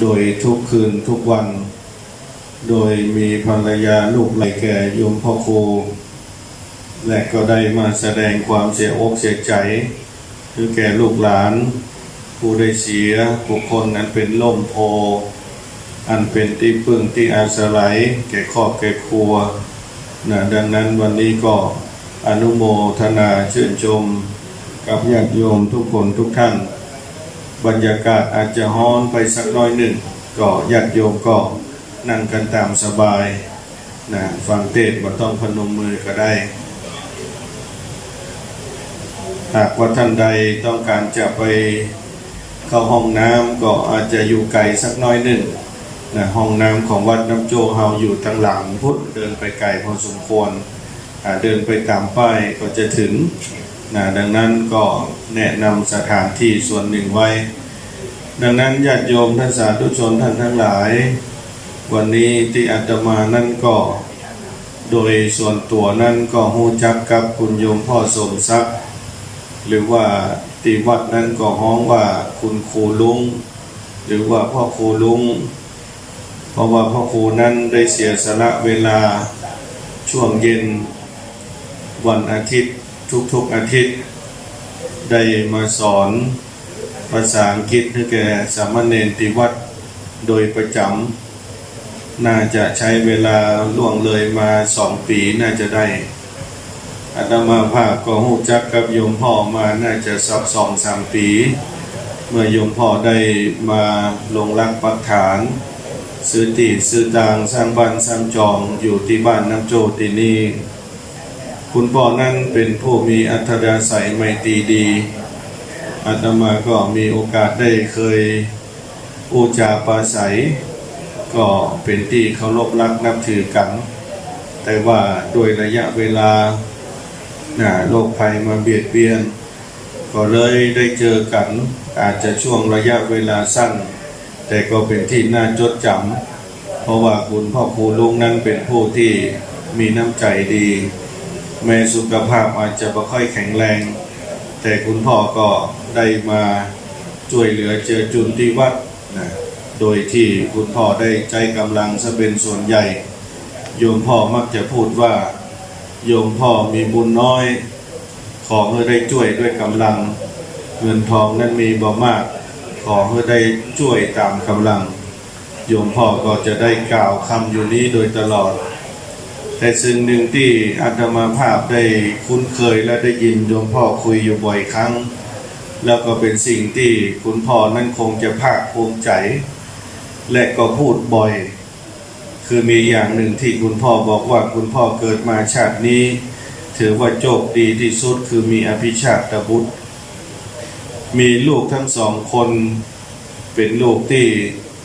โดยทุกคืนทุกวัน โดยมีภรรยาลูกไหลแก่โยมพ่อครูและก็ได้มาแสดงความเสียอกเสียใจคือแก่ลูกหลาน ผู้ได้เสียบุคคลนั้นเป็นล่มโพ อันเป็นที่พึ่งที่อาศัยแก่ครอบแก่ครัวนะดังนั้นวันนี้ก็อนุโมทนาชื่นชม กับญาติโยมทุกคนทุกท่าน บรรยากาศอาจจะฮ้อนไปสักน้อยหนึ่ง ก็ญาติโยมก็นั่งกันตามสบายนะฟังเทศบ่ต้องพนมมือก็ได้ หากว่าท่านใดต้องการจะไปเข้าห้องน้ำก็อาจจะอยู่ไกลสักน้อยหนึ่งนะห้องน้ำของวัดน้ำโจเฮาอยู่ทางหลังพุทธเดินไปไกลพอสมควรเดินไปตามป้ายก็จะถึง นะดังนั้นก็แนะนำสถานที่ส่วนหนึ่งไว้ ดังนั้นญาติโยมท่านสาธุชนท่านทั้งหลาย วันนี้ที่อาตมานั่นก็โดยส่วนตัวนั่นก็หูจักกับคุณโยมพ่อสมทรัพย์ หรือว่าตีวัดนั้นก็ฮ้องว่าคุณครูลุง หรือว่าพ่อครูลุง เพราะว่าพ่อครูนั้นได้เสียสละเวลาช่วงเย็นวันอาทิตย์ ทุกๆอาทิตย์ ได้มาสอนภาษาอังกฤษให้แก่สามเณรติวัดโดยประจำน่าจะใช้เวลาล่วงเลยมาสองปีน่าจะได้อาตมาภาพก็หูจักกับโยมพ่อมาน่าจะสักสองสามปี เมื่อโยมพ่อได้มาลงรักปักฐาน ซื้อตีซื้อตางสร้างบ้านสร้างจองอยู่ที่บ้านน้ำโจที่นี่ คุณพ่อนั้นเป็นผู้มีอัธยาศัยไมตรีดี อาตมาก็มีโอกาสได้เคยอูจาปาศัย ก็เป็นที่เคารพรักนับถือกัน แต่ว่าโดยระยะเวลาโรคภัยมาเบียดเบียน ก็เลยได้เจอกัน อาจจะช่วงระยะเวลาสั้น แต่ก็เป็นที่น่าจดจำเพราะว่าคุณพ่อครูลุงนั้นเป็นผู้ที่มีน้ำใจดี แม้สุขภาพอาจจะไม่ค่อยแข็งแรง แต่คุณพ่อก็ได้มาช่วยเหลือเจือจุนที่วัดนะโดยที่คุณพ่อได้ใจกำลังซะเป็นส่วนใหญ่ โยมพ่อมักจะพูดว่า โยมพ่อมีบุญน้อย ขอให้ได้ช่วยด้วยกำลัง เงินทองนั้นมีบ่มาก ขอให้ได้ช่วยตามกำลัง โยมพ่อก็จะได้กล่าวคำอยู่นี้โดยตลอด แต่สิ่งหนึ่งที่อาตมาภาพได้คุ้นเคยและได้ยินโยมพ่อคุยอยู่บ่อยครั้ง แล้วก็เป็นสิ่งที่คุณพ่อนั้นคงจะภาคภูมิใจ และก็พูดบ่อย คือมีอย่างหนึ่งที่คุณพ่อบอกว่าคุณพ่อเกิดมาชาตินี้ ถือว่าโชคดีที่สุดคือมีอภิชาตบุตร มีลูกทั้งสองคนเป็นลูกที่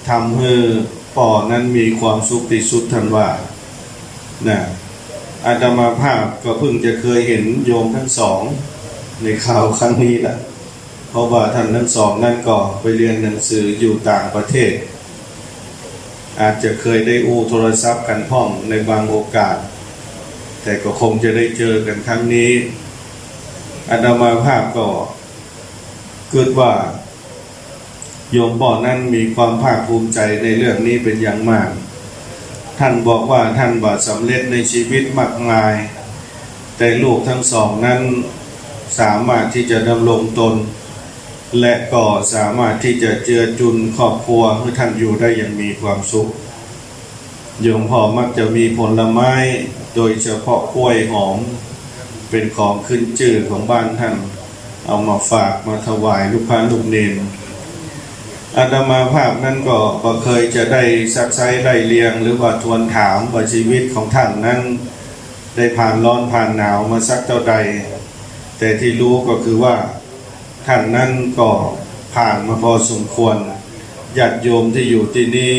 ทำให้ป่อนั้นมีความสุขที่สุดทันว่า นะอาตมาภาพก็เพิ่งจะเคยเห็นโยมทั้งสอง ในข่าวครั้งนี้แหละเพราะว่าท่านทั้งสองนั่นก็ไปเรียนหนังสืออยู่ต่างประเทศ อาจจะเคยได้อู้โทรศัพท์กันพ่องในบางโอกาส แต่ก็คงจะได้เจอกันครั้งนี้อาตมาภาพก็คิดว่าโยมบ่อนั้นมีความภาคภูมิใจในเรื่องนี้เป็นอย่างมาก ท่านบอกว่าท่านบาสำเร็จในชีวิตมากมาย แต่ลูกทั้งสองนั้นสามารถที่จะดำรงตน และก็สามารถที่จะเจือจุนครอบครัวให้ท่านอยู่ได้อย่างมีความสุขโยมพ่อมักจะมีผลไม้โดยเฉพาะกล้วยหอม เป็นของขึ้นชื่อของบ้านท่าน เอามาฝากมาถวายลูกพานลูกเนน อาตมาภาพนั้นก็บ่เคยจะได้ซักไซได้เลียง หรือว่าทวนถามว่าชีวิตของท่านนั้น ได้ผ่านร้อนผ่านหนาวมาสักเท่าใด แต่ที่รู้ก็คือว่าท่านนั้นก็ผ่านมาพอสมควรญาติโยมที่อยู่ที่นี่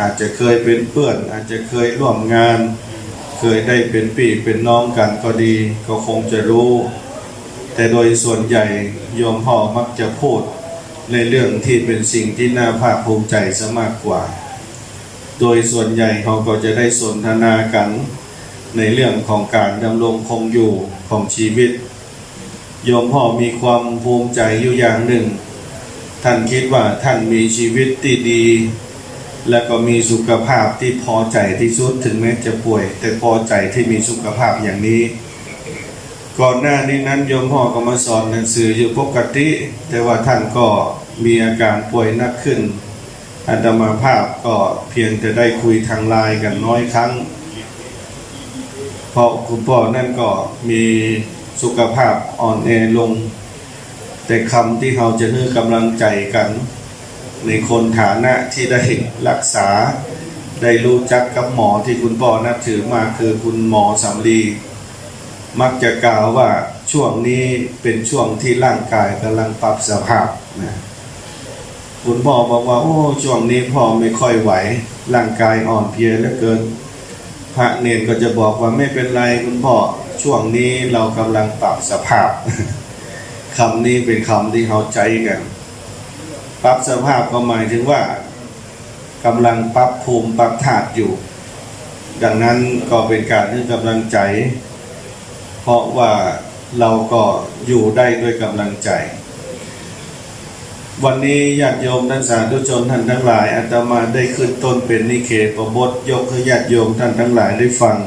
อาจจะเคยเป็นเพื่อน อาจจะเคยร่วมงาน เคยได้เป็นพี่เป็นน้องกันก็ดี ก็คงจะรู้ แต่โดยส่วนใหญ่โยมพ่อมักจะพูด ในเรื่องที่เป็นสิ่งที่น่าภาคภูมิใจซะมากกว่า โดยส่วนใหญ่เขาก็จะได้สนทนากันในเรื่องของการดำรงคงอยู่ของชีวิต โยมพ่อมีความภูมิใจอยู่อย่างหนึ่ง ท่านคิดว่าท่านมีชีวิตที่ดี และก็มีสุขภาพที่พอใจที่สุดถึงแม้จะป่วย แต่พอใจที่มีสุขภาพอย่างนี้ ก่อนหน้านี้นั้นโยมพ่อก็มาสอนหนังสืออยู่ปกติ แต่ว่าท่านก็มีอาการป่วยหนักขึ้นอาตมาภาพก็เพียงแต่ได้คุยทางไลน์กันน้อยครั้ง เพราะคุณพ่อนั่นก็มีสุขภาพอ่อนแอลง แต่คำที่เราจะให้กำลังใจกัน ในคนฐานะที่ได้รักษา ได้รู้จักกับหมอที่คุณพ่อนับถือมาคือคุณหมอสำลี มักจะกล่าวว่าช่วงนี้เป็นช่วงที่ร่างกายกำลังปรับสภาพนะคุณพ่อบอกว่า โอ้ช่วงนี้พ่อไม่ค่อยไหว ร่างกายอ่อนเพลียเหลือเกิน พระเนนก็จะบอกว่าไม่เป็นไรคุณพ่อช่วงนี้เรากำลังปรับสภาพคำนี้เป็นคำที่เขาใจกัน ปรับสภาพก็หมายถึงว่ากำลังปรับภูมิปรับธาตุอยู่ ดังนั้นก็เป็นการให้กำลังใจ เพราะว่าเราก็อยู่ได้ด้วยกำลังใจ วันนี้ญาติโยมท่านสาธุชนท่านทั้งหลายอาตมาได้ขึ้นต้นเป็นนิเคประบทยกให้ญาติโยมท่านทั้งหลายได้ฟัง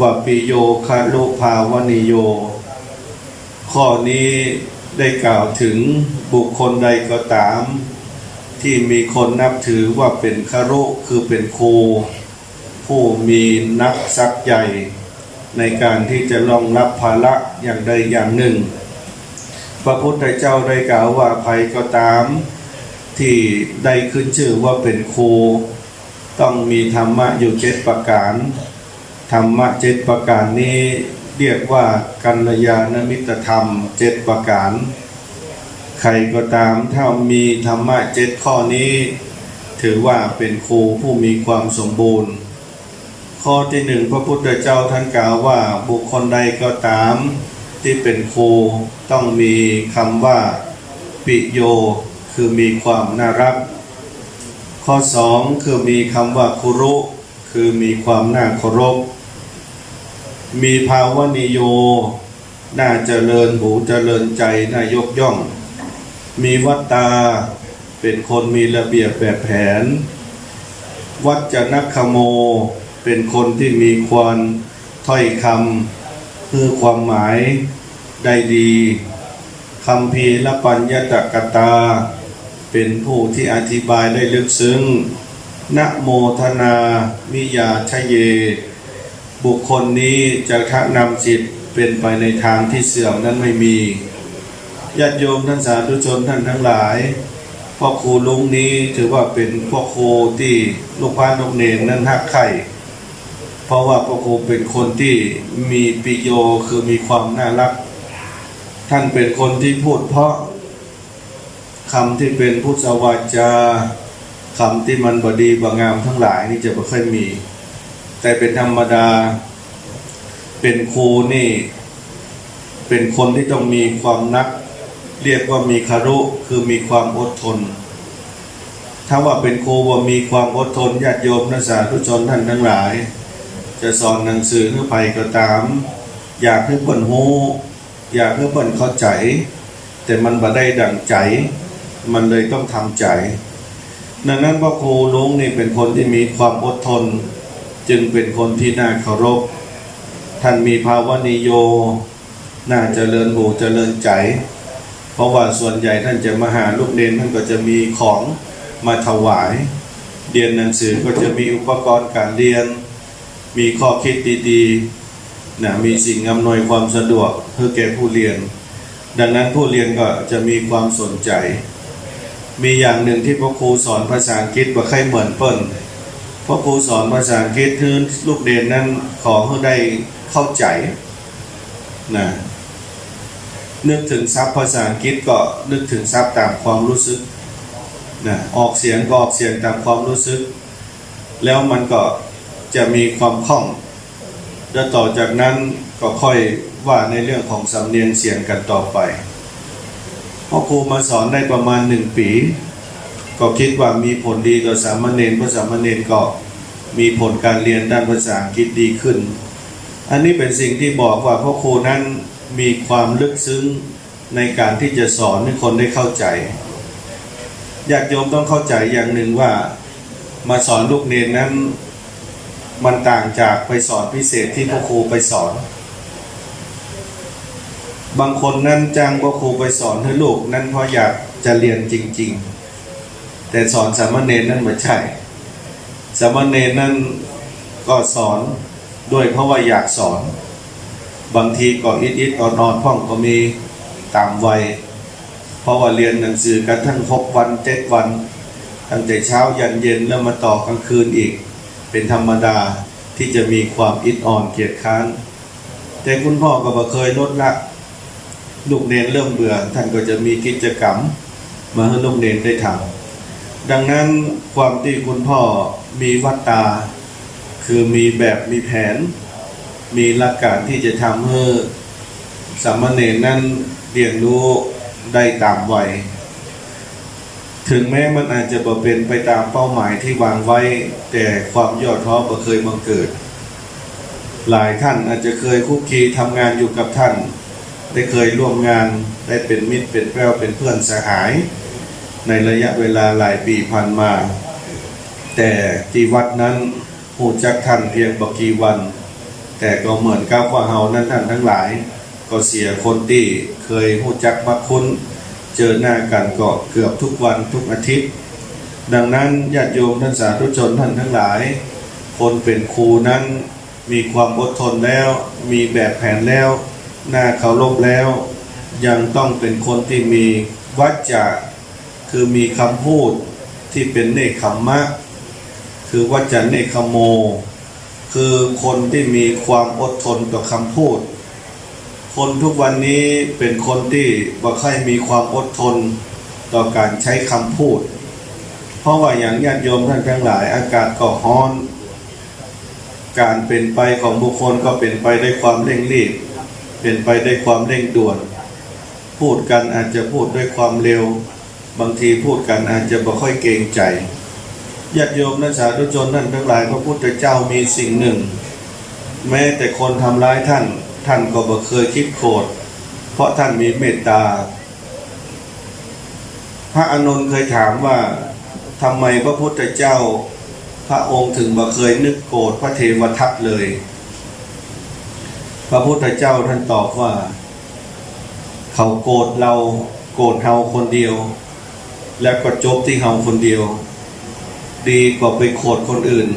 ว่าปิโยคาลุภาวนิโย ข้อนี้ได้กล่าวถึงบุคคลใดก็ตาม ที่มีคนนับถือว่าเป็นคารุคือเป็นครูผู้มีนักซักใหญ่ ในการที่จะรองรับภาระอย่างใดอย่างหนึ่ง พระพุทธเจ้าได้กล่าวว่าใครก็ตาม ที่ได้ขึ้นชื่อว่าเป็นครูต้องมีธรรมะอยู่เจ็ดประการ ธรรมะเจ็ดประการนี้เรียกว่ากัลยาณมิตรธรรมเจ็ดประการ ใครก็ตามถ้ามีธรรมะเจ็ดข้อนี้ ถือว่าเป็นครูผู้มีความสมบูรณ์ ข้อที่หนึ่งพระพุทธเจ้าท่านกล่าวว่าบุคคลใดก็ตามที่เป็นครูต้องมีคำว่าปิโย คือมีความน่ารัก ข้อสองคือมีคำว่าคุรุ คือมีความน่าเคารพ มีภาวนิโย น่าเจริญหูเจริญใจน่ายกย่อง มีวัตตาเป็นคนมีระเบียบแบบแผน วัจนักขโม เป็นคนที่มีควรถ้อยคำคือความหมายได้ดีคำพีละปัญญตกตา เป็นผู้ที่อธิบายได้ลึกซึ้งนะโมทนามิยาชเย บุคคลนี้จะทะนำจิตเป็นไปในทางที่เสื่อมนั้นไม่มีญาติโยมท่านสาธุชนท่านทั้งหลายพ่อครูลุงนี้ถือว่าเป็นพ่อครูที่ลูกพานลูกเนนนั้นหักไข่ เพราะว่าพ่อครูเป็นคนที่มีปิโยคือมีความน่ารัก ท่านเป็นคนที่พูดเพราะคำที่เป็นพุทธวาจาคำที่มันบดีบงามทั้งหลายนี่จะไม่ค่อยมี แต่เป็นธรรมดา เป็นครูนี่ เป็นคนที่ต้องมีความนัก เรียกว่ามีคารุคือมีความอดทน ถ้าว่าเป็นครูว่ามีความอดทนญาติโยมนักสาธุชนท่านทั้งหลาย จะสอนหนังสือให้ไปก็ตาม อยากให้เปิ่นหูอยากให้เปิ่นเข้าใจ แต่มันบ่ได้ดังใจ มันเลยต้องทำใจ ดังนั้นพ่อครูลุงนี่เป็นคนที่มีความอดทน จึงเป็นคนที่น่าเคารพ ท่านมีภาวะนิโย น่าเจริญหูเจริญใจ เพราะว่าส่วนใหญ่ท่านจะมาหาลูกเนนท่านก็จะมีของมาถวาย เรียนหนังสือก็จะมีอุปกรณ์การเรียน มีข้อคิดดีๆนะมีสิ่งอำนวยความสะดวกเพื่อแก่ผู้เรียน ดังนั้นผู้เรียนก็จะมีความสนใจ มีอย่างหนึ่งที่พ่อครูสอนภาษาอังกฤษว่าใครเหมือนเปิ้ลพ่อครูสอนภาษาอังกฤษให้ลูกเรียนนั้นขอให้ได้เข้าใจนะนึกถึงซับภาษาอังกฤษก็นึกถึงซับตามความรู้สึกนะออกเสียงก็ออกเสียงตามความรู้สึก แล้วมันก็ จะมีความคล่อง แล้วต่อจากนั้นก็ค่อยว่าในเรื่องของสำเนียงเสียงกันต่อไปพ่อครูมาสอนได้ประมาณหนึ่งปี ก็คิดว่ามีผลดีต่อสามเณรเพราะสามเณรก็มีผลการเรียนด้านภาษาอังกฤษดีขึ้น อันนี้เป็นสิ่งที่บอกว่าพ่อครูนั้นมีความลึกซึ้งในการที่จะสอนให้คนได้เข้าใจญาติโยมต้องเข้าใจอย่างหนึ่งว่ามาสอนลูกเนนนั้น มันต่างจากไปสอนพิเศษที่พ่อครูไปสอน บางคนนั้นจ้างพ่อครูไปสอนให้ลูกนั้นเพราะอยากจะเรียนจริง ๆ แต่สอนสามเณรนั้นไม่ใช่ สามเณรนั้นก็สอนด้วยเพราะว่าอยากสอน บางทีก็อิดอิดๆนอนพ่องก็มีตามวัย เพราะว่าเรียนหนังสือกันทั้งหกวันเจ็ดวัน ตั้งแต่เช้ายันเย็นแล้วมาต่อกลางคืนอีก เป็นธรรมดาที่จะมีความอิดอ่อนเกียจค้าน แต่คุณพ่อก็บ่เคยลดละลูกเนนเริ่มเบื่อ ท่านก็จะมีกิจกรรม มาให้ลูกเนนได้ทำดังนั้นความที่คุณพ่อมีวัตตา คือมีแบบมีแผน มีหลักการที่จะทำให้สามเณรนั้นเรียนรู้ได้ตามวัย ถึงแม้มันอาจจะบ่เป็นไปตามเป้าหมายที่วางไว้ แต่ความย่อท้อบ่เคยบังเกิด หลายท่านอาจจะเคยคุกคีทำงานอยู่กับท่าน ได้เคยร่วมงานได้เป็นมิตรเป็นแป้วเป็นเพื่อนสหาย ในระยะเวลาหลายปีผ่านมา แต่ที่วัดนั้นหูจักท่านเพียงบกี่วัน แต่ก็เหมือนกับว่าเฮานั้นท่านทั้งหลาย ก็เสียคนที่เคยหูจักมักคุ้น เจอหน้ากันก็เกือบทุกวันทุกอาทิตย์ ดังนั้นญาติโยมท่านสาธุชนท่านทั้งหลาย คนเป็นครูนั้นมีความอดทนแล้ว มีแบบแผนแล้ว หน้าเคารพแล้ว ยังต้องเป็นคนที่มีวัจจะคือมีคำพูดที่เป็นเนคขมมะ คือวัจจะเนคขโม คือคนที่มีความอดทนต่อคำพูด คนทุกวันนี้เป็นคนที่บ่ค่อยมีความอดทนต่อการใช้คำพูด เพราะว่าอย่างญาติโยมท่านทั้งหลาย อากาศก็ร้อน การเป็นไปของบุคคลก็เป็นไปด้วยความเร่งรีบ เป็นไปด้วยความเร่งด่วน พูดกันอาจจะพูดด้วยความเร็ว บางทีพูดกันอาจจะบ่ค่อยเกรงใจญาติโยมนักสาธุชนท่านทั้งหลายพระพุทธเจ้ามีสิ่งหนึ่ง แม้แต่คนทำร้ายท่าน ท่านก็บ่เคยคิดโกรธเพราะท่านมีเมตตา พระอานนท์เคยถามว่าทำไมพระพุทธเจ้า พระองค์ถึงบ่เคยนึกโกรธพระเทวทัตเลย พระพุทธเจ้าท่านตอบว่า เขาโกรธเราโกรธเฮาคนเดียว แล้วก็จบที่เฮาคนเดียว ดีกว่าไปโกรธคนอื่น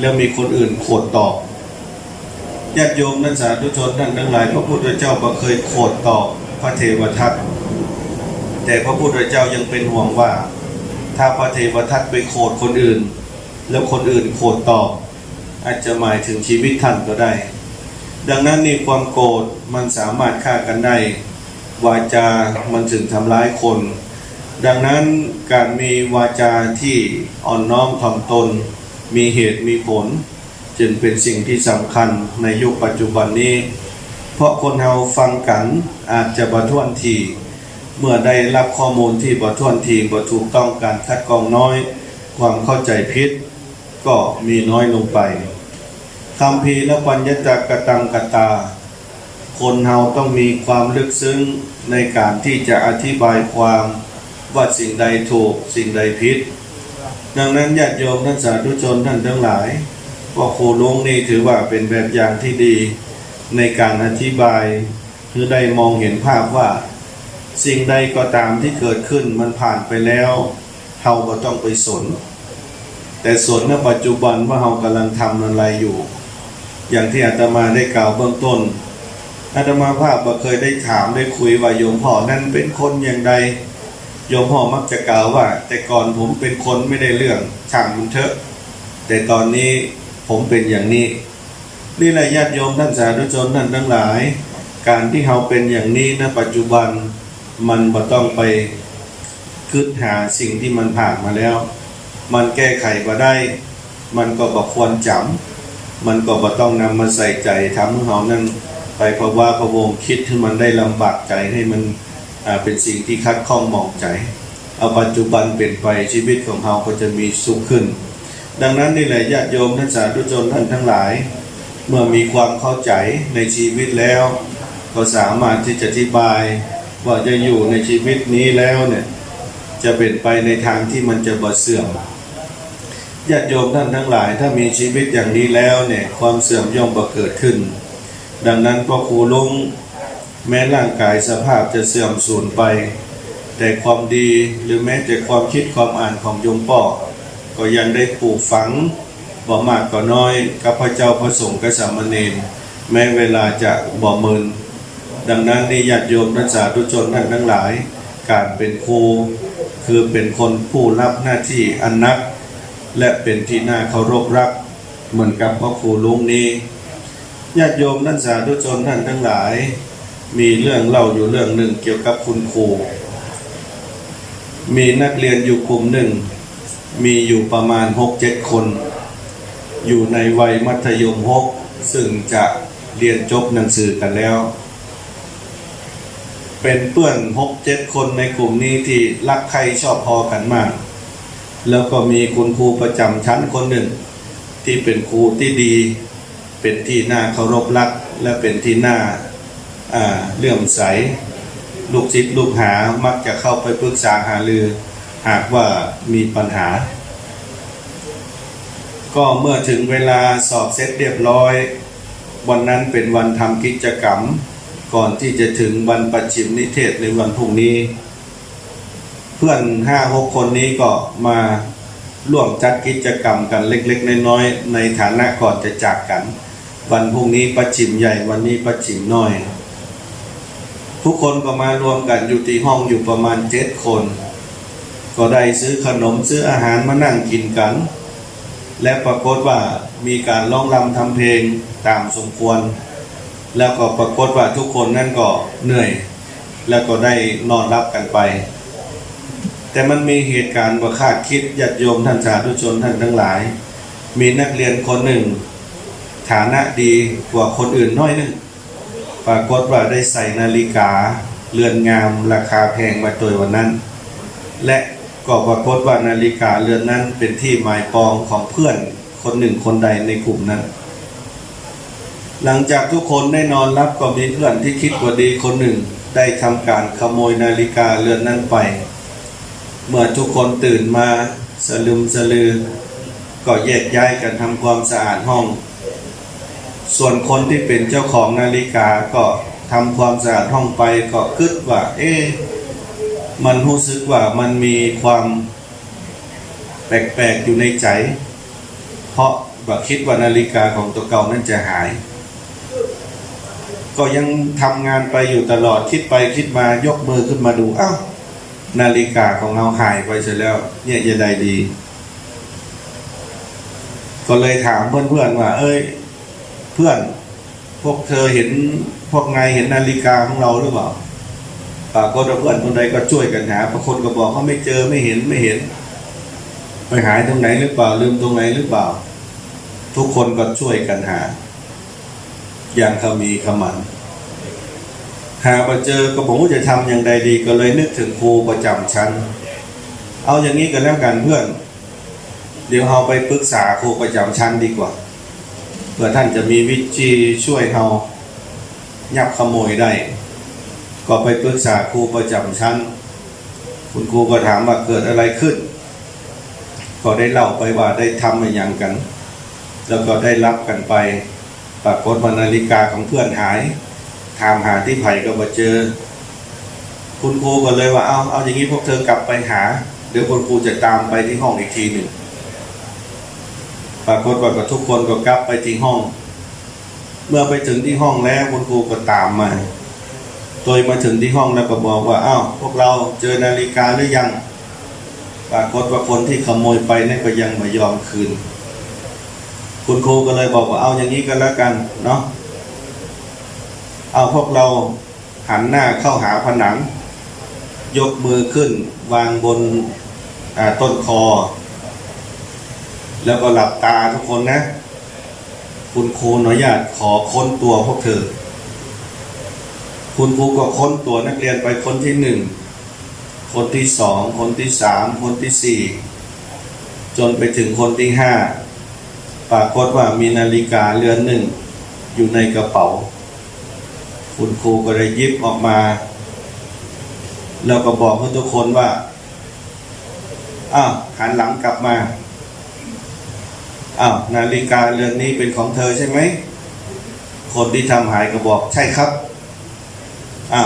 แล้วมีคนอื่นโกรธตอบ ญาติโยมนักสาธุชนท่านทั้งหลายพระพุทธเจ้าบ่เคยโกรธตอพระเทวทัตแต่พระพุทธเจ้ายังเป็นห่วงว่า ถ้าพระเทวทัตไปโกรธคนอื่น แล้วคนอื่นโกรธตอบอาจจะหมายถึงชีวิตท่านก็ได้ ดังนั้นนี่ความโกรธมันสามารถฆ่ากันได้ วาจา มันถึงทำร้ายคน ดังนั้นการมีวาจาที่อ่อนน้อมถ่อมตน มีเหตุมีผล จึงเป็นสิ่งที่สำคัญในยุคปัจจุบันนี้ เพราะคนเราฟังกันอาจจะบะท่วนทีเมื่อได้รับข้อมูลที่บะท่วนทีบะถูกต้องการคัดกรองน้อย ความเข้าใจผิดก็มีน้อยลงไปคำพีและปัญญาจักกตังกตา คนเฮาต้องมีความลึกซึ้งในการที่จะอธิบายความว่าสิ่งใดถูกสิ่งใดผิด ดังนั้นญาติโยมท่านสาธุชนท่านทั้งหลาย ว่าครูลุงนี่ถือว่าเป็นแบบอย่างที่ดีในการอธิบายคือได้มองเห็นภาพว่า สิ่งใดก็ตามที่เกิดขึ้นมันผ่านไปแล้วเฮาก็ต้องไปสน แต่สนในปัจจุบันว่าเฮากำลังทำอะไรอยู่ อย่างที่อาตมาได้กล่าวเบื้องต้นอาตมาภาพบ่เคยได้ถามได้คุยว่าโยมพ่อนั้นเป็นคนอย่างใดโยมพ่อมักจะกล่าวว่า แต่ก่อนผมเป็นคนไม่ได้เรื่องช่างมันเถอะ แต่ตอนนี้ ผมเป็นอย่างนี้ นี่แหละญาติโยมท่านสาธุชนท่านทั้งหลาย การที่เราเป็นอย่างนี้ณปัจจุบันมันบ่ต้องไปคิดหาสิ่งที่มันผ่านมาแล้ว มันแก้ไขก็ได้ มันก็บ่ควรจำมันก็บ่ต้องนำมาใส่ใจทำให้เรานั้นไปเพราะว่าพระวงคิดให้มันได้ลำบากใจให้มันเป็นสิ่งที่คัดข้องหมองใจ เอาปัจจุบันเป็นไปชีวิตของเราก็จะมีสุขขึ้น ดังนั้นนี่แหละญาติโยมท่านสาธุชนท่านทั้งหลาย เมื่อมีความเข้าใจในชีวิตแล้ว ก็สามารถที่จะอธิบาย ว่าจะอยู่ในชีวิตนี้แล้วเนี่ยจะเป็นไปในทางที่มันจะบ่เสื่อมญาติโยมท่านทั้งหลาย ถ้ามีชีวิตอย่างนี้แล้วเนี่ยความเสื่อมย่อมบ่เกิดขึ้น ดังนั้นพ่อครูลุงแม้ร่างกายสภาพจะเสื่อมสูญไป แต่ความดีหรือแม้แต่ความคิดความอ่านของโยมป่อ ก็ยังได้ปลูกฝังบ่มากก็น้อยกับพระเจ้าพระสงฆ์กับสามเณรแม้เวลาจะบ่เมินดังนั้นนี่ญาติโยมนักสาธุชนท่านทั้งหลาย การเป็นครูคือเป็นคนผู้รับหน้าที่อันนัก และเป็นที่น่าเคารพรัก เหมือนกับพ่อครูลุงนี้ญาติโยมนักสาธุชนท่านทั้งหลาย มีเรื่องเล่าอยู่เรื่องหนึ่งเกี่ยวกับคุณครูมีนักเรียนอยู่กลุ่มหนึ่ง มีอยู่ประมาณหกเจ็ดคน อยู่ในวัยมัธยมหกซึ่งจะเรียนจบหนังสือกันแล้ว เป็นเพื่อนหกเจ็ดคนในกลุ่มนี้ที่รักใครชอบพอกันมาก แล้วก็มีคุณครูประจำชั้นคนหนึ่ง ที่เป็นครูที่ดี เป็นที่น่าเคารพรัก และเป็นที่น่าอ่าเลื่อมใส ลูกศิษย์ลูกหามักจะเข้าไปปรึกษาหารือ หากว่ามีปัญหา ก็เมื่อถึงเวลาสอบเสร็จเรียบร้อย วันนั้นเป็นวันทำกิจกรรม ก่อนที่จะถึงวันประชิมนิเทศในวันพรุ่งนี้ เพื่อนห้าหกคนนี้ก็มาร่วมจัดกิจกรรมกันเล็กๆ น้อยๆในฐานะก่อนจะจากกัน วันพรุ่งนี้ประชิมใหญ่วันนี้ประชิมน้อย ทุกคนก็มารวมกันอยู่ที่ห้องอยู่ประมาณเจ็ดคน ก็ได้ซื้อขนมซื้ออาหารมานั่งกินกัน และปรากฏว่ามีการร้องรำทำเพลงตามสมควร แล้วก็ปรากฏว่าทุกคนนั่นก็เหนื่อย แล้วก็ได้นอนรับกันไป แต่มันมีเหตุการณ์ประคาดคิดญาติโยมท่านสาธุชนท่านทั้งหลาย มีนักเรียนคนหนึ่ง ฐานะดีกว่าคนอื่นน้อยหนึงปรากฏว่าได้ใส่นาฬิกาเรือนงามราคาแพงมาตัววันนั้น และ ก็ปรากฏว่านาฬิกาเรือนนั้นเป็นที่หมายปองของเพื่อนคนหนึ่งคนใดในกลุ่มนั้น หลังจากทุกคนได้นอนรับก็มีเพื่อนที่คิดว่าดีคนหนึ่งได้ทำการขโมยนาฬิกาเรือนนั้นไป เมื่อทุกคนตื่นมาสลึมสลือ ก็แยกย้ายกันทำความสะอาดห้อง ส่วนคนที่เป็นเจ้าของนาฬิกาก็ทำความสะอาดห้องไปก็คิดว่า เอ๊ะ มันรู้สึกว่ามันมีความแปลกๆอยู่ในใจ เพราะว่าคิดว่านาฬิกาของตัวเก่านั้นจะหาย ก็ยังทำงานไปอยู่ตลอดคิดไปคิดมายกมือขึ้นมาดูอ้าวนาฬิกาของเราหายไปเสร็จแล้ว เนี่ยจะได้ดี ก็เลยถามเพื่อนๆว่า เอ้ย เพื่อน พวกเธอเห็นพวกไงเห็นนาฬิกาของเราหรือเปล่า ปรากฏว่าเพื่อนคนใดก็ช่วยกันหาบางคนก็บอกเขาไม่เจอไม่เห็นไม่เห็นไปหายตรงไหนหรือเปล่าลืมตรงไหนหรือเปล่า ทุกคนก็ช่วยกันหา อย่างเขามีขมัน หาไปเจอก็ผมว่าจะทำอย่างใดดีก็เลยนึกถึงครูประจำชั้น เอาอย่างนี้กันแล้วกันเพื่อน เดี๋ยวเราไปปรึกษาครูประจำชั้นดีกว่าเพื่อท่านจะมีวิธีช่วยเรายับขโมยได้ ก็ไปปรึกษาครูประจำชั้น คุณครูก็ถามว่าเกิดอะไรขึ้น ก็ได้เล่าไปว่าได้ทำอะไรอย่างกัน แล้วก็ได้รับกันไป ปรากฏว่านาฬิกาของเพื่อนหาย ถามหาที่ไผ่ก็มาเจอ คุณครูก็เลยว่าเอาเอาอย่างนี้พวกเธอกลับไปหา เดี๋ยวคุณครูจะตามไปที่ห้องอีกทีหนึ่งปรากฏว่าทุกคนก็กลับไปที่ห้อง เมื่อไปถึงที่ห้องแล้วคุณครูก็ตามมา โดยมาถึงที่ห้องแล้วก็บอกว่าอ้าวพวกเราเจอนาฬิกาหรือยังปรากฏว่าคนที่ขโมยไปนั่นก็ยังไม่ยอมคืน คุณครูก็เลยบอกว่าเอาอย่างนี้ก็แล้วกันเนาะเอาพวกเราหันหน้าเข้าหาผนัง ยกมือขึ้น วางบนต้นคอ แล้วก็หลับตาทุกคนนะ คุณครูอนุญาตขอค้นตัวพวกเธอ คุณครูก็ค้นตัวนักเรียนไปคนที่หนึ่งคนที่สองคนที่สามคนที่สี่จนไปถึงคนที่ห้าปรากฏว่ามีนาฬิกาเรือนหนึ่งอยู่ในกระเป๋า คุณครูก็ได้ยิบออกมา แล้วก็บอกให้ทุกคนว่าอ้าวหันหลังกลับมาอ้าวนาฬิกาเรือนนี้เป็นของเธอใช่ไหม คนที่ทำหายก็บอกใช่ครับ อ่า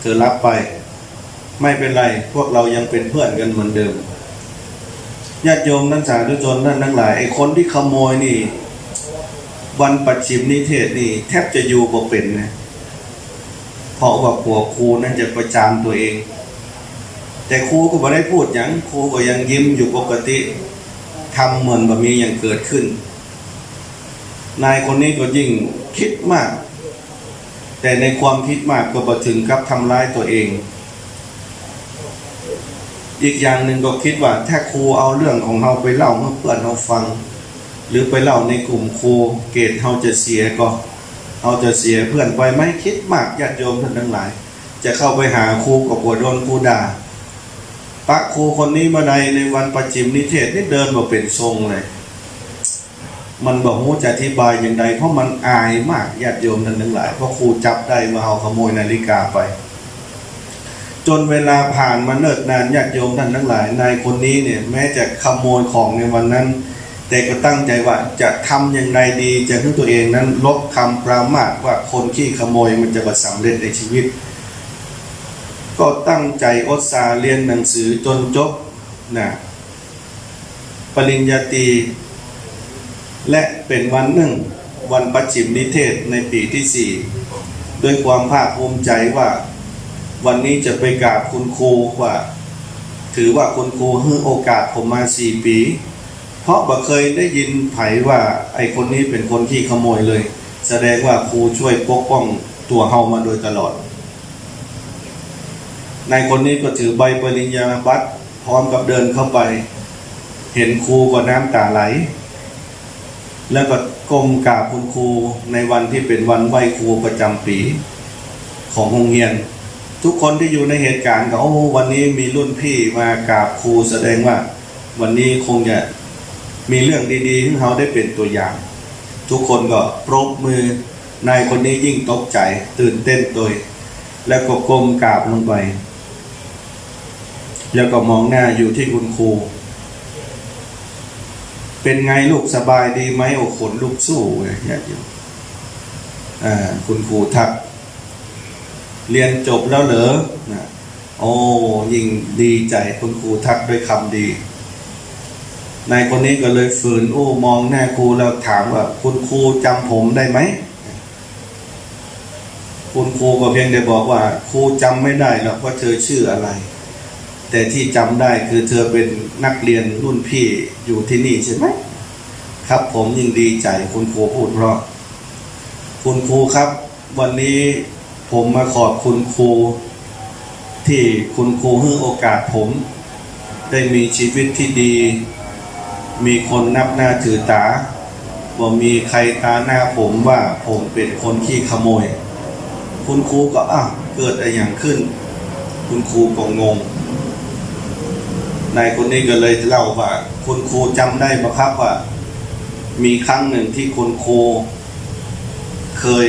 เธอรับไป ไม่เป็นไร พวกเรายังเป็นเพื่อนกันเหมือนเดิมญาติโยมนักสาธุชนนั่นทั้งหลายไอ้คนที่ขโมยนี่ วันปัจฉิมนิเทศนี่ แทบจะอยู่บ่เป็นนะเพราะว่าผัวครูนั่นจะประจานตัวเอง แต่ครูก็ไม่ได้พูดอย่างครูก็ยังยิ้มอยู่ปกติทำเหมือนแบบมีอย่างเกิดขึ้น นายคนนี้ก็ยิ่งคิดมาก แต่ในความคิดมากก็บ่ถึงกับทำร้ายตัวเอง อีกอย่างหนึ่งก็คิดว่าถ้าครูเอาเรื่องของเราไปเล่าให้เพื่อนเราฟัง หรือไปเล่าในกลุ่มครูเกรดเราจะเสียก็เราจะเสียเพื่อนไปไหมคิดมากญาติโยมท่านทั้งหลาย จะเข้าไปหาครูก็ปวดโดนครูด่าปะครูคนนี้มาใดในวันประจิมนิเทศนี่เดินมาเป็นทรงเลย มันบอกว่าจะอธิบายอย่างไรเพราะมันอายมากญาติโยมท่านทั้งหลายเพราะครูจับได้มาเอาขโมยนาฬิกาไป จนเวลาผ่านมาเนิ่นนานญาติโยมท่านทั้งหลายนายคนนี้เนี่ยแม้จะขโมยของในวันนั้น แต่ก็ตั้งใจว่าจะทำอย่างไรดีจะให้ตัวเองนั้นลบคำปรามาสว่าคนขี้ขโมยมันจะประสำเร็จในชีวิต ก็ตั้งใจอดสาเรียนหนังสือจนจบนะปริญญาตรี และเป็นวันหนึ่งวันประจิมนิเทศในปีที่สี่ด้วยความภาคภูมิใจว่า วันนี้จะไปกราบคุณครูว่า ถือว่าคุณครูให้โอกาสผมมาสี่ปี เพราะบ่เคยได้ยินไผว่าไอ้คนนี้เป็นคนที่ขโมยเลย แสดงว่าครูช่วยปกป้องตัวเฮามาโดยตลอดนายคนนี้ก็ถือใบปริญญาบัตรพร้อมกับเดินเข้าไป เห็นครูก็น้ำตาไหล แล้วก็ก้มกราบคุณครูในวันที่เป็นวันไหว้ครูประจำปี ของโรงเรียน ทุกคนที่อยู่ในเหตุการณ์ก็โอ้วันนี้มีรุ่นพี่มากราบครูแสดงว่า วันนี้คงจะมีเรื่องดีๆที่เขาได้เป็นตัวอย่าง ทุกคนก็ปรบมือนายคนนี้ยิ่งตกใจตื่นเต้นโดย แล้วก็ก้มกราบลงไป แล้วก็มองหน้าอยู่ที่คุณครู เป็นไงลูกสบายดีไหมโอ้ขนลุกสู้เลยญาติโยมอ่าคุณครูทัก เรียนจบแล้วเหรอนะโอ้ยิ่งดีใจคุณครูทักด้วยคำดีนายคนนี้ก็เลยฝืนโอ้มองหน้าครูแล้วถามว่า คุณครูจำผมได้ไหมคุณครูก็เพียงแต่บอกว่า ครูจำไม่ได้หรอกว่าเธอชื่ออะไร แต่ที่จำได้คือเธอเป็นนักเรียนรุ่นพี่อยู่ที่นี่ใช่ไหมครับผมยิ่งดีใจคุณครูพูดเพราะ คุณครูครับ วันนี้ผมมาขอบคุณครู ที่คุณครูให้โอกาสผม ได้มีชีวิตที่ดี มีคนนับหน้าถือตาว่ามีใครตาหน้าผมว่าผมเป็นคนขี้ขโมย คุณครูก็อะเกิดอะไรอย่างขึ้น คุณครูก็งง นายคนนี้ก็เลยเล่าว่า คุณครูจำได้ไหมครับว่า มีครั้งหนึ่งที่คุณครูเคย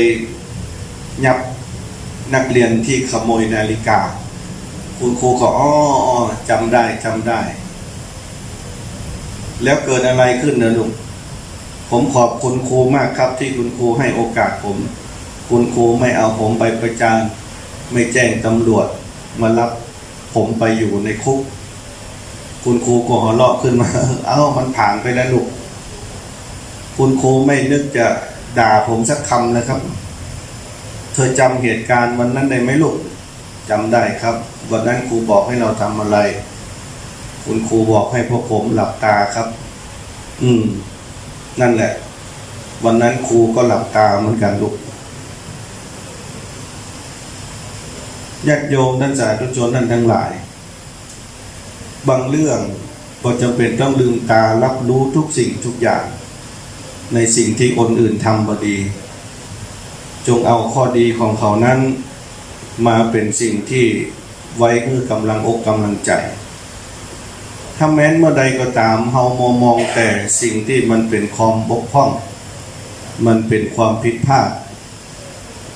ยับนักเรียนที่ขโมยนาฬิกา คุณครูก็อ๋ออ๋อจำได้จำได้ แล้วเกิดอะไรขึ้นนะลูกผมขอบคุณครูมากครับ ที่คุณครูให้โอกาสผม คุณครูไม่เอาผมไปประจาน ไม่แจ้งตำรวจ มารับผมไปอยู่ในคุก คุณครูก็หัวเราะขึ้นมา เอ้ามันผ่านไปแล้วลูก คุณครูไม่นึกจะด่าผมสักคำนะครับ เธอจำเหตุการณ์วันนั้นได้ไหมลูกจำได้ครับ วันนั้นครูบอกให้เราทำอะไร คุณครูบอกให้พวกผมหลับตาครับ อืม นั่นแหละ วันนั้นครูก็หลับตาเหมือนกันลูกญาติโยมท่านสาธุชนท่านทั้งหลาย บางเรื่องก็จำเป็นต้องลืมตารับรู้ทุกสิ่งทุกอย่าง ในสิ่งที่คนอื่นทำบดี จงเอาข้อดีของเขานั้น มาเป็นสิ่งที่ไว้คือกำลังอกกำลังใจ ถ้าแม้นเมื่อใดก็ตามเฮามองมองแต่สิ่งที่มันเป็นความบกพร่อง มันเป็นความผิดพลาด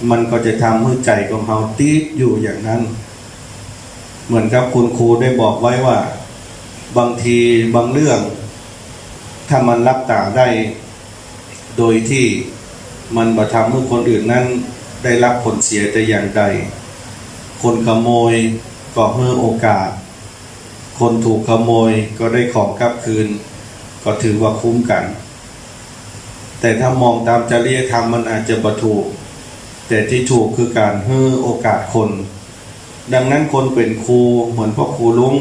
มันก็จะทำให้ใจของเฮาตีดอยู่อย่างนั้น เหมือนกับคุณครูได้บอกไว้ว่า บางทีบางเรื่อง ถ้ามันรับตาได้ โดยที่มันบ่ทำให้คนอื่นนั้น ได้รับผลเสียแต่อย่างใด คนขโมยก็เมื่อโอกาส คนถูกขโมยก็ได้ของกลับคืน ก็ถือว่าคุ้มกัน แต่ถ้ามองตามจริยธรรมมันอาจจะบ่ถูก แต่ที่ถูกคือการให้โอกาสคน ดังนั้นคนเป็นครูเหมือนพ่อครูลุง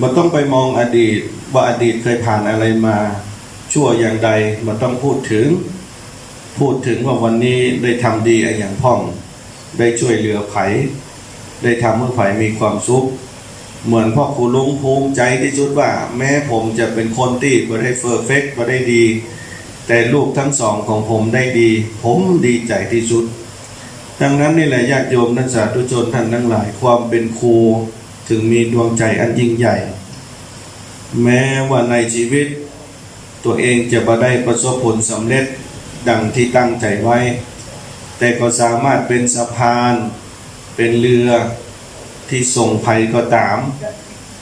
มันต้องไปมองอดีตว่าอดีตเคยผ่านอะไรมา ชั่วอย่างใดมันต้องพูดถึง พูดถึงว่าวันนี้ได้ทำดีอย่างพ่อง ได้ช่วยเหลือไผได้ทำให้ไผมีความสุข เหมือนพ่อครูลุงภูมิใจที่สุดว่า แม้ผมจะเป็นคนที่บ่ได้เฟอร์เฟกต์บ่ได้ดี แต่ลูกทั้งสองของผมได้ดี ผมดีใจที่สุด ดังนั้นนี่แหละญาติโยมนักสาธุชนท่านทั้งหลายความเป็นครู ถึงมีดวงใจอันยิ่งใหญ่ แม้ว่าในชีวิต ตัวเองจะบ่ได้ประสบผลสำเร็จดังที่ตั้งใจไว้ แต่ก็สามารถเป็นสะพาน เป็นเรือที่ส่งภัยก็ตาม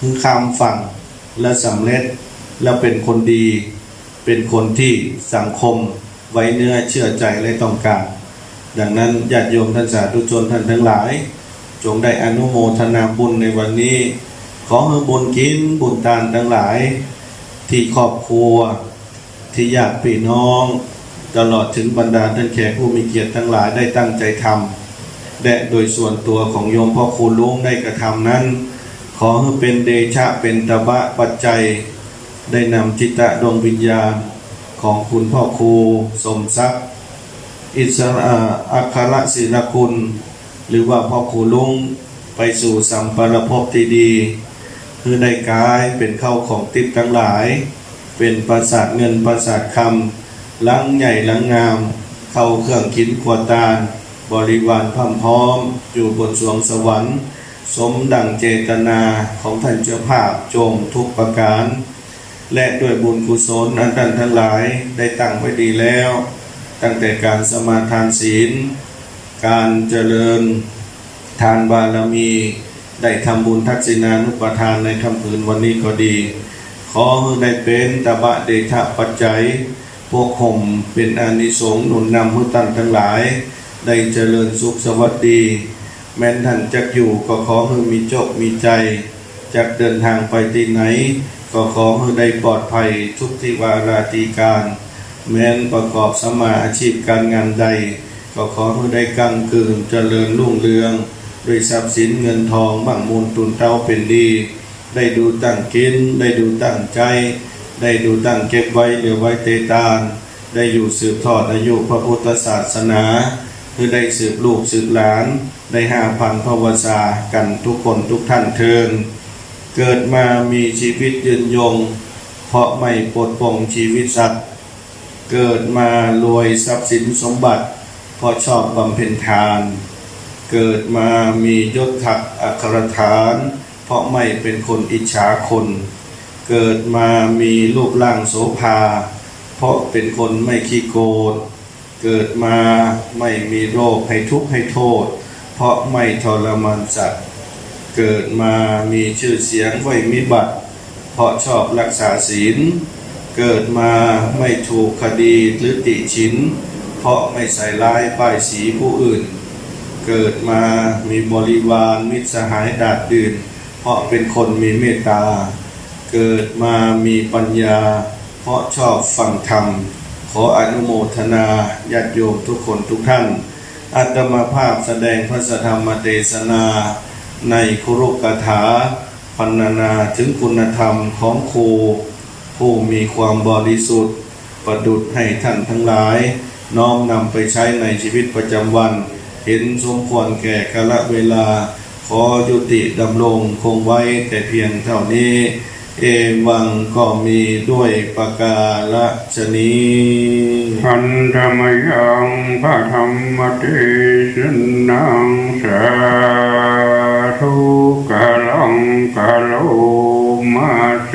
คือข้ามฝั่งและสำเร็จและเป็นคนดี เป็นคนที่สังคมไว้เนื้อเชื่อใจและต้องการ ดังนั้นญาติโยมท่านสาธุชนท่านทั้งหลาย จงได้อนุโมทนาบุญในวันนี้ ขอให้บุญกินบุญทานทั้งหลาย ที่ครอบครัว ที่ญาติพี่น้อง ตลอดถึงบรรดาท่านแขกผู้มีเกียรติทั้งหลายได้ตั้งใจทำและโดยส่วนตัวของโยมพ่อครูลุงได้กระทำนั้น ขอให้เป็นเดชะเป็นตบะปัจจัย ได้นำจิตตะดวงวิญญาณของคุณพ่อครูสมทรัพย์อิสระอัครศิลคุณ หรือว่าพ่อครูลุงไปสู่สัมปรภพที่ดีคือได้กายเป็นเข้าของติดทั้งหลาย เป็นปราสาทเงินปราสาทคำลังใหญ่ลังงาม เข้าเครื่องคินขวดตาล บริวารพร้อมพร้อม อยู่บนสวงสวรรค์ สมดังเจตนาของท่านเจ้าภาพจงทุกประการ และด้วยบุญกุศลอันท่านทั้งหลายได้ตั้งไว้ดีแล้ว ตั้งแต่การสมาทานศีล การเจริญทานบารมีได้ทำบุญทักษิณานุปทานในคำผืนวันนี้ก็ดี ขอให้ได้เป็นตบะเดชะปัจจัย พวกห่มเป็นอนิสงส์หนุนนำให้ท่านทั้งหลาย ได้เจริญสุขสวัสดี แม้นท่านจะอยู่ก็ขอให้มีโจกมีใจจะเดินทางไปที่ไหน ก็ขอให้ได้ปลอดภัยทุกที่วาราตีการ แม้นประกอบสมมาอาชีพการงานใด ก็ขอให้ได้กังกืนเจริญรุ่งเรืองด้วยทรัพย์สินเงินทองบังมูลตุนเต้าเป็นดี ได้ดูตั้งกิน ได้ดูตั้งใจ ได้ดูตั้งเก็บไว้เหลือไว้เตตานได้อยู่สืบทอดอายุพระพุทธศาสนาคือได้สืบลูกสืบหลาน ได้ห้าพันพวสากันทุกคนทุกท่านเทินเกิดมามีชีวิตยืนยง เพราะไม่ปลดปลงชีวิตสัตว์ เกิดมารวยทรัพย์สินสมบัติ พราะชอบบำเพ็ญทาน เกิดมามียศถักอัครฐาน เพราะไม่เป็นคนอิจฉาคน เกิดมามีรูปร่างโสภา เพราะเป็นคนไม่ขี้โกรธเกิดมาไม่มีโรคให้ทุกข์ให้โทษ เพราะไม่ทรมานสัตว์เกิดมามีชื่อเสียงไว้มิบัติ เพราะชอบรักษาศีล เกิดมาไม่ถูกคดีหรือติชิน เพราะไม่ใส่ร้ายป้ายสีผู้อื่น เกิดมามีบริวารมิตรสหายดาดดื่น เพราะเป็นคนมีเมตตา เกิดมามีปัญญา เพราะชอบฟังธรรม ขออนุโมทนาญาติโยมทุกคนทุกท่านอัตมาภาพแสดงพระธรรมเทศนา ในคุรุกถาพันนานาถึงคุณธรรมของครูผู้มีความบริสุทธิ์ ประดุดให้ท่านทั้งหลาย น้อมนำไปใช้ในชีวิตประจำวัน เห็นสมควรแก่กาลเวลา ขอยุติดำรงคงไว้แต่เพียงเท่านี้ เอวังก็มีด้วยประกาละชนีพันธมยังพระธรรมเทศนังสาธุกาลังกาโลมาเส